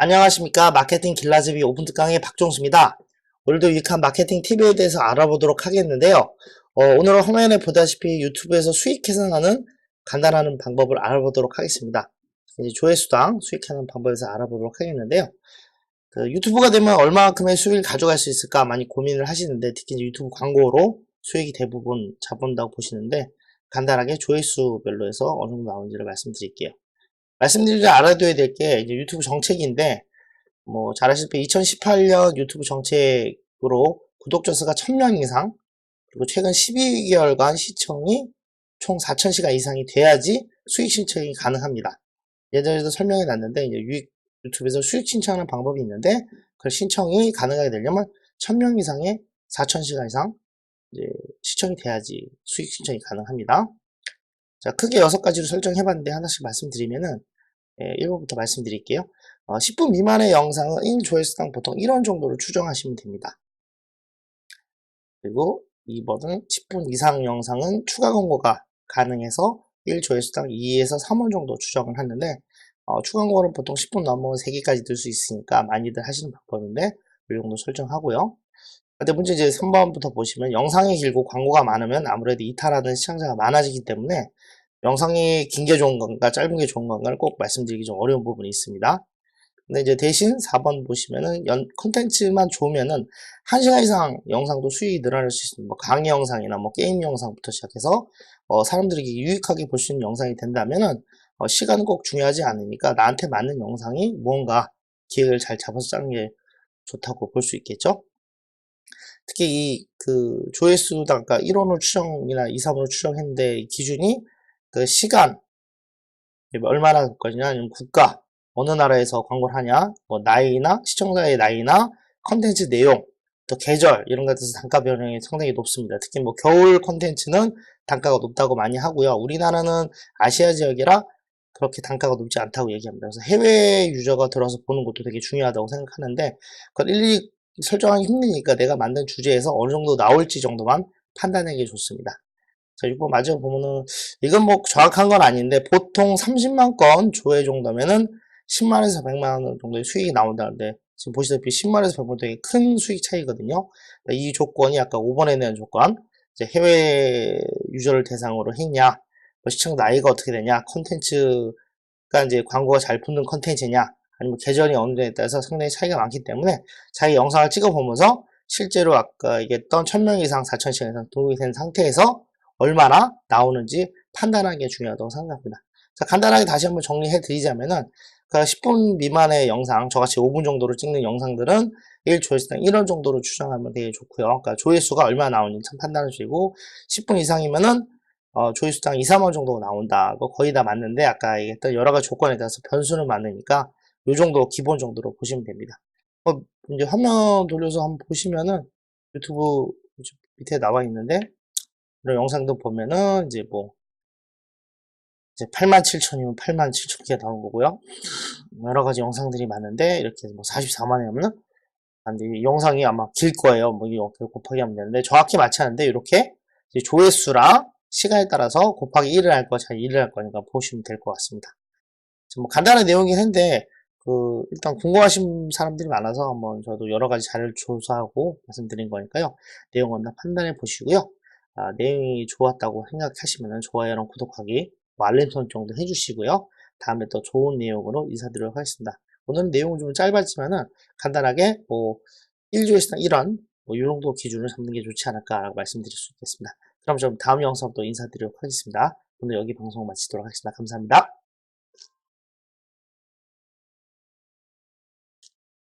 안녕하십니까 마케팅 길라집이 오픈 특강의 박종수입니다. 오늘도 유익한 마케팅 팁에 대해서 알아보도록 하겠는데요. 어, 오늘은 화면에 보다시피 유튜브에서 수익 계산하는 간단한 방법을 알아보도록 하겠습니다. 이제 조회수당 수익하는 방법에서 알아보도록 하겠는데요. 그 유튜브가 되면 얼마만큼의 수익을 가져갈 수 있을까 많이 고민을 하시는데 특히 유튜브 광고로 수익이 대부분 잡은다고 보시는데 간단하게 조회수별로 해서 어느 정도 나오는지를 말씀드릴게요. 말씀드리지 알아둬야 될 게 이제 유튜브 정책인데 뭐 잘 아시다시피 2018년 유튜브 정책으로 구독자 수가 1000명 이상 그리고 최근 12개월간 시청이 총 4000시간 이상이 돼야지 수익 신청이 가능합니다. 예전에도 설명해 놨는데 이제 유익 유튜브에서 수익 신청하는 방법이 있는데 그 신청이 가능하게 되려면 1000명 이상의 4000시간 이상 이제 시청이 돼야지 수익 신청이 가능합니다. 자, 크게 여섯 가지로 설정해 봤는데 하나씩 말씀드리면은 예, 1번부터 말씀드릴게요. 어, 10분 미만의 영상은 1조회수당 보통 1원 정도로 추정하시면 됩니다. 그리고 2번은 10분 이상 영상은 추가 광고가 가능해서 1조회수당 2에서 3원 정도 추정을 하는데 어, 추가 광고는 보통 10분 넘으면 3개까지 들 수 있으니까 많이들 하시는 방법인데 이 정도 설정하고요. 근데 문제 이제 3번부터 보시면 영상이 길고 광고가 많으면 아무래도 이탈하는 시청자가 많아지기 때문에 영상이 긴 게 좋은 건가 짧은 게 좋은 건가를 꼭 말씀드리기 좀 어려운 부분이 있습니다. 근데 이제 대신 4번 보시면은 연 컨텐츠만 좋으면은 1시간 이상 영상도 수익이 늘어날 수 있습니다. 뭐 강의 영상이나 뭐 게임 영상부터 시작해서 어, 사람들에게 유익하게 볼 수 있는 영상이 된다면은 어, 시간은 꼭 중요하지 않으니까 나한테 맞는 영상이 무언가 기획을 잘 잡아서 짜는 게 좋다고 볼 수 있겠죠. 특히 이 그 조회수당 그러니까 1원을 추정이나 2, 3원을 추정했는데 기준이 그 시간 얼마나 거냐 아니면 국가 어느 나라에서 광고를 하냐 뭐 나이나 시청자의 나이나 컨텐츠 내용 또 계절 이런 것에서 단가 변형이 상당히 높습니다. 특히 뭐 겨울 컨텐츠는 단가가 높다고 많이 하고요. 우리나라는 아시아 지역이라 그렇게 단가가 높지 않다고 얘기합니다. 그래서 해외 유저가 들어서 보는 것도 되게 중요하다고 생각하는데 그걸 일일이 설정하기 힘드니까 내가 만든 주제에서 어느 정도 나올지 정도만 판단하기 좋습니다. 자, 6번 마지막 보면은, 이건 뭐 정확한 건 아닌데, 보통 30만 건 조회 정도면은 10만에서 100만 원 정도의 수익이 나온다는데, 지금 보시다시피 10만에서 100만 되게 큰 수익 차이거든요. 이 조건이 아까 5번에 대한 조건, 이제 해외 유저를 대상으로 했냐, 뭐 시청 나이가 어떻게 되냐, 컨텐츠가 이제 광고가 잘 붙는 컨텐츠냐, 아니면 계절이 어느 정도에 따라서 상당히 차이가 많기 때문에 자기 영상을 찍어보면서 실제로 아까 얘기했던 1000명 이상 4000시간 이상 등록이 된 상태에서 얼마나 나오는지 판단하는 게 중요하다고 생각합니다. 자, 간단하게 다시 한번 정리해 드리자면은 그 10분 미만의 영상, 저같이 5분 정도로 찍는 영상들은 1 조회수당 1원 정도로 추정하면 되게 좋고요. 그러니까 조회수가 얼마 나오는지 참 판단을 주시고 10분 이상이면은 어, 조회수당 2, 3원 정도 나온다. 그 거의 다 맞는데 아까 얘기했던 여러 가지 조건에 따라서 변수는 많으니까 이 정도 기본 정도로 보시면 됩니다. 어, 이제 화면 돌려서 한번 보시면은 유튜브 밑에 나와 있는데 이런 영상도 보면은 이제 뭐 이제 87,000이면 87,000개 나온 거고요. 여러 가지 영상들이 많은데 이렇게 뭐 44만이면은 안돼 영상이 아마 길 거예요. 뭐 이렇게 곱하기 하면 되는데 정확히 맞지 않는데 이렇게 조회수랑 시간에 따라서 곱하기 1을 할 거, 잘 1을 할 거니까 보시면 될 것 같습니다. 뭐 간단한 내용이긴 한데 그 일단 궁금하신 사람들이 많아서 한번 저도 여러 가지 자료를 조사하고 말씀드린 거니까요. 내용은 다 판단해 보시고요. 아, 내용이 좋았다고 생각하시면 좋아요랑 구독하기, 뭐 알림 설정도 해주시고요. 다음에 또 좋은 내용으로 인사드리도록 하겠습니다. 오늘은 내용은 좀 짧았지만은 간단하게 뭐 1조회수당 1원 뭐 이 정도 기준을 잡는 게 좋지 않을까라고 말씀드릴 수 있겠습니다. 그럼 좀 다음 영상 또 인사드리도록 하겠습니다. 오늘 여기 방송 마치도록 하겠습니다. 감사합니다.